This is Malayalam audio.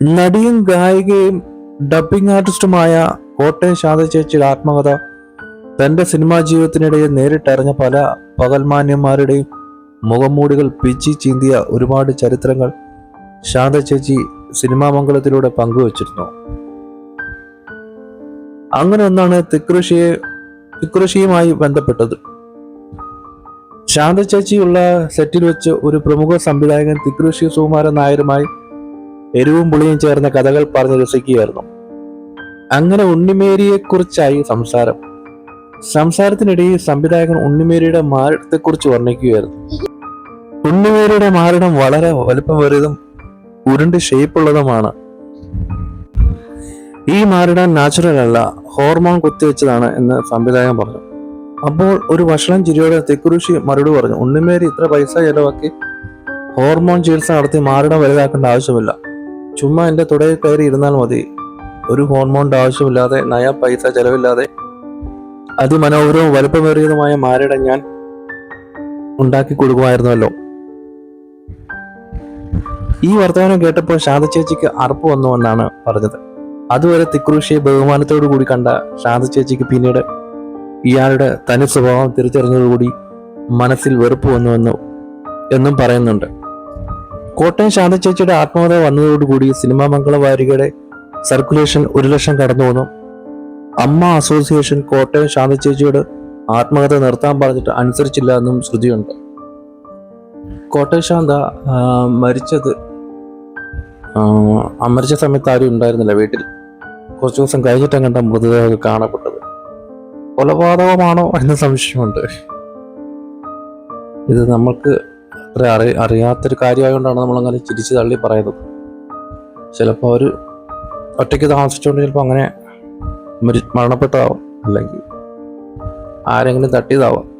നടിയും ഗായികയും ഡബിംഗ് ആർട്ടിസ്റ്റുമായ കോട്ടയം ശാന്ത ചേച്ചിയുടെ ആത്മകഥ തന്റെ സിനിമാ ജീവിതത്തിനിടയിൽ നേരിട്ടറിഞ്ഞ പല പകൽമാന്യന്മാരുടെയും മുഖംമൂടികൾ പിച്ചി ചീന്തിയ ഒരുപാട് ചരിത്രങ്ങൾ ശാന്ത ചേച്ചി സിനിമാ മംഗളത്തിലൂടെ പങ്കുവച്ചിരുന്നു. അങ്ങനെ ഒന്നാണ് തിക്കൃഷിയെ തിക്കൃഷിയുമായി ബന്ധപ്പെട്ടത്. ശാന്ത ചേച്ചിയുള്ള സെറ്റിൽ വെച്ച് ഒരു പ്രമുഖ സംവിധായകൻ തിക്കൃഷി സുകുമാരൻ നായരുമായി എരിവും പുളിയും ചേർന്ന കഥകൾ പറഞ്ഞ് രസിക്കുകയായിരുന്നു. അങ്ങനെ ഉണ്ണിമേരിയെക്കുറിച്ചായി സംസാരം. സംസാരത്തിനിടയിൽ സംവിധായകൻ ഉണ്ണിമേരിയുടെ മാരടത്തെക്കുറിച്ച് വർണിക്കുകയായിരുന്നു. ഉണ്ണിമേരിയുടെ മാരടം വളരെ വലുപ്പമേറിയതും ഉരുണ്ട് ഷേപ്പുള്ളതുമാണ് ഈ മാരടം നാച്ചുറൽ അല്ല ഹോർമോൺ കുത്തിവെച്ചതാണ് എന്ന് സംവിധായകൻ പറഞ്ഞു. അപ്പോൾ ഒരു വഷളം ചിരിയോടെ തെക്കുരുഷി മറുപടി പറഞ്ഞു ഉണ്ണിമേരി ഇത്ര പൈസ ചെലവാക്കി ഹോർമോൺ ചികിത്സ നടത്തി മാരടം വലുതാക്കേണ്ട ആവശ്യമില്ല. ചുമ്മാ എന്റെ തുടയിൽ കയറി ഇരുന്നാൽ മതി. ഒരു ഹോർമോണിന്റെ ആവശ്യമില്ലാതെ നയ പൈസ ചെലവില്ലാതെ. അതിമനോഹരവും വലുപ്പമേറിയതുമായ മാരയുടെ ഞാൻ ഉണ്ടാക്കി കൊടുക്കുമായിരുന്നല്ലോ. ഈ വർത്തമാനം കേട്ടപ്പോൾ ശാന്തചേച്ചിക്ക് അറപ്പ് വന്നുവെന്നാണ് പറഞ്ഞത്. അതുവരെ തിക്രൂഷിയെ ബഹുമാനത്തോടു കൂടി കണ്ട ശാന്തചേച്ചിക്ക് പിന്നീട് ഇയാളുടെ തനി സ്വഭാവം തിരിച്ചറിഞ്ഞതോടുകൂടി മനസ്സിൽ വെറുപ്പ് വന്നുവെന്നു എന്നും പറയുന്നുണ്ട്. കോട്ടയം ശാന്ത ചേച്ചിയുടെ ആത്മകഥ വന്നതോടുകൂടി സിനിമാ മംഗള വാരികയുടെ സർക്കുലേഷൻ ഒരു ലക്ഷം കടന്നു വന്നു. അമ്മ അസോസിയേഷൻ കോട്ടയം ശാന്ത ചേച്ചിയോട് ആത്മകഥ നിർത്താൻ പറഞ്ഞിട്ട് അനുസരിച്ചില്ല എന്നും ശ്രുതിയുണ്ട്. കോട്ടയം ശാന്ത മരിച്ചത് മരിച്ച സമയത്ത് ആരും ഉണ്ടായിരുന്നില്ല വീട്ടിൽ. കുറച്ച് ദിവസം കഴിഞ്ഞിട്ടാണ് കണ്ട മൃതദേഹമൊക്കെ കാണപ്പെട്ടത്. കൊലപാതകമാണോ എന്ന സംശയമുണ്ട്. ഇത് നമ്മൾക്ക് അത്ര അറി അറിയാത്തൊരു കാര്യമായതുകൊണ്ടാണ് നമ്മളങ്ങനെ ചിരിച്ച് തള്ളി പറയുന്നത്. ചിലപ്പോൾ അവർ ഒറ്റയ്ക്ക് താമസിച്ചുകൊണ്ട് ചിലപ്പോൾ അങ്ങനെ മരി മരണപ്പെട്ടതാവാം അല്ലെങ്കിൽ ആരെങ്കിലും തട്ടിയതാവാം.